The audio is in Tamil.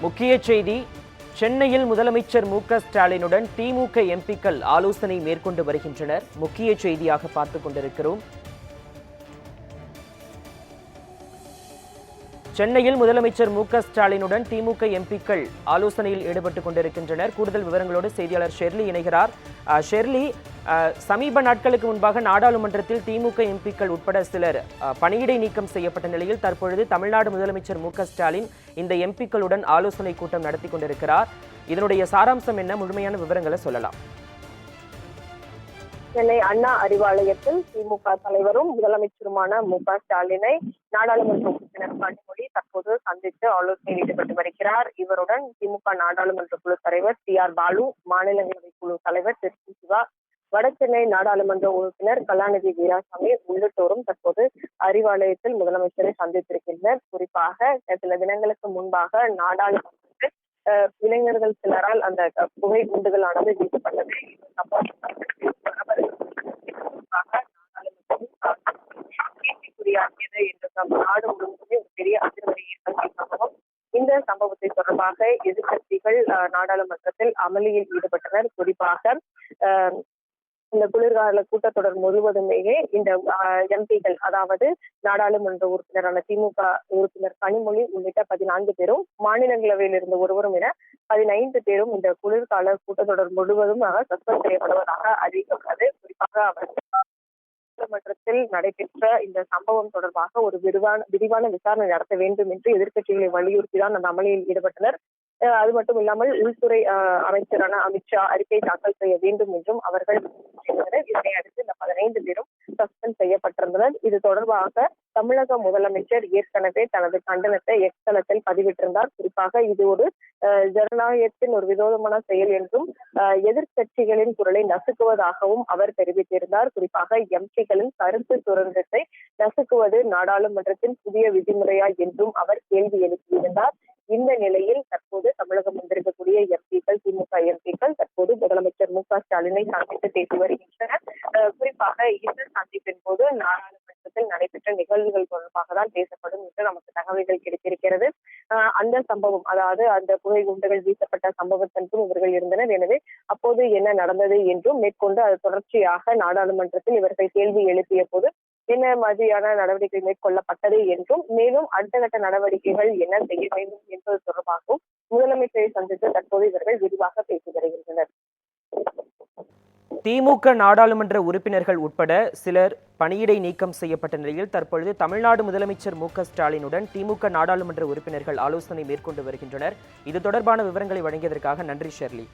முக்கிய செய்தி சென்னையில் முதலமைச்சர் மு க ஸ்டாலினுடன் திமுக எம்பிக்கள் ஆலோசனை மேற்கொண்டு வருகின்றனர். முக்கிய செய்தியாக பார்த்துக் கொண்டிருக்கிறோம். சென்னையில் முதலமைச்சர் மு க ஸ்டாலினுடன் திமுக எம்பிக்கள் ஆலோசனையில் ஈடுபட்டுக் கொண்டிருக்கின்றனர். கூடுதல் விவரங்களோடு செய்தியாளர் ஷெர்லி இணைகிறார். ஷெர்லி சமீப நாட்களுக்கு முன்பாக நாடாளுமன்றத்தில் திமுக எம்பிக்கள் உட்பட சிலர் அஹ், பணியிடை நீக்கம் செய்யப்பட்ட நிலையில் தற்பொழுது தமிழ்நாடு முதலமைச்சர் மு க ஸ்டாலின் இந்த எம்பிக்களுடன் ஆலோசனை கூட்டம் நடத்தி கொண்டிருக்கிறார். இதனுடைய சாராம்சம் என்ன? முழுமையான விவரங்களை சொல்லலாம். சென்னை அண்ணா அறிவாலயத்தில் திமுக தலைவரும் முதலமைச்சருமான மு க ஸ்டாலினை நாடாளுமன்ற உறுப்பினர் கனிமொழி தற்போது சந்தித்து ஆலோசனையில் ஈடுபட்டு வருகிறார். இவருடன் திமுக நாடாளுமன்ற குழு தலைவர் டி ஆர் பாலு மாநிலங்களவை குழு தலைவர் திருச்சி சிவா வடசென்னை நாடாளுமன்ற உறுப்பினர் கலாநிதி வீராசாமி உள்ளிட்டோரும் தற்போது அறிவாலயத்தில் முதலமைச்சரை சந்தித்திருக்கின்றனர். குறிப்பாக சில தினங்களுக்கு முன்பாக நாடாளுமன்றத்தில் இளைஞர்கள் சிலரால் அந்த புகை குண்டுகளானது வீசப்பட்டது இது சம்பவம் கேள்விக்குறியாக்கியது என்று நம் நாடு முழுவதுமே ஒரு பெரிய அதிர்வலை ஏற்படுத்திய சம்பவம் இந்த சம்பவத்தை தொடர்பாக எதிர்கட்சிகள் நாடாளுமன்றத்தில் அமளியில் ஈடுபட்டனர். குறிப்பாக இந்த குளிர்கால கூட்டத்தொடர் முழுவதுமே இந்த எம்பிகள் அதாவது நாடாளுமன்ற உறுப்பினரான திமுக உறுப்பினர் கனிமொழி உள்ளிட்ட பதினான்கு பேரும் மாநிலங்களவையில் இருந்த ஒருவரும் என பதினைந்து பேரும் இந்த குளிர்கால கூட்டத்தொடர் முழுவதுமாக சஸ்பெண்ட் செய்யப்படுவதாக அறிவிக்கப்பட்டது. குறிப்பாக அவர் நாடாளுமன்றத்தில் நடைபெற்ற இந்த சம்பவம் தொடர்பாக ஒரு விரிவான விரிவான விசாரணை நடத்த வேண்டும் என்று எதிர்க்கட்சிகளை வலியுறுத்தி தான் அந்த அமளியில் ஈடுபட்டனர். அஹ் அது மட்டும் இல்லாமல் உள்துறை அஹ், அமைச்சரான அமித்ஷா அறிக்கை தாக்கல் செய்ய வேண்டும் என்றும் அவர்கள் இதனை அடுத்து இந்த பதினைந்து பேரும் சஸ்பெண்ட் செய்யப்பட்டிருந்தனர் இது தொடர்பாக தமிழக முதலமைச்சர் ஏற்கனவே தனது கண்டனத்தை எக்ஸ் பதிவிட்டிருந்தார். குறிப்பாக இது ஒரு ஜனநாயகத்தின் ஒரு விரோதமான செயல் என்றும் எதிர்கட்சிகளின் குரலை நசுக்குவதாகவும் அவர் தெரிவித்திருந்தார். குறிப்பாக எம்பிகளின் கருத்து சுதந்திரத்தை நசுக்குவது நாடாளுமன்றத்தின் புதிய விதிமுறையா என்றும் அவர் கேள்வி எழுப்பியிருந்தார். இந்த நிலையில் தற்போது தமிழகம் வந்திருக்கக்கூடிய எம்பிக்கள் திமுக எம்பிக்கள் தற்போது முதலமைச்சர் மு க ஸ்டாலினை சந்தித்து பேசி வருகின்றனர். குறிப்பாக இந்த சந்திப்பின் போது நாடாளுமன்றத்தில் நடைபெற்ற நிகழ்வுகள் தொடர்பாக தான் பேசப்படும் என்று நமக்கு தகவல்கள் கிடைத்திருக்கிறது. அந்த சம்பவம் அதாவது அந்த புகை குண்டுகள் வீசப்பட்ட சம்பவத்திற்கும் இவர்கள் இருந்தனர். எனவே அப்போது என்ன நடந்தது என்றும் மேற்கொண்டு அது தொடர்ச்சியாக நாடாளுமன்றத்தில் இவர்கள் கேள்வி எழுப்பிய போது என்ன மாதிரியான நடவடிக்கை மேற்கொள்ளப்பட்டது என்றும் மேலும் அடுத்த கட்ட நடவடிக்கைகள் என்ன செய்ய வேண்டும் என்பது தொடர்பாகவும் முதலமைச்சரை சந்தித்து தற்போது இவர்கள் விரிவாக திமுக நாடாளுமன்ற உறுப்பினர்கள் உட்பட சிலர் பணியிடை நீக்கம் செய்யப்பட்ட நிலையில் தற்பொழுது தமிழ்நாடு முதலமைச்சர் மு க ஸ்டாலினுடன் திமுக நாடாளுமன்ற உறுப்பினர்கள் ஆலோசனை மேற்கொண்டு வருகின்றனர். இது தொடர்பான விவரங்களை வழங்கியதற்காக நன்றி ஷெர்லி.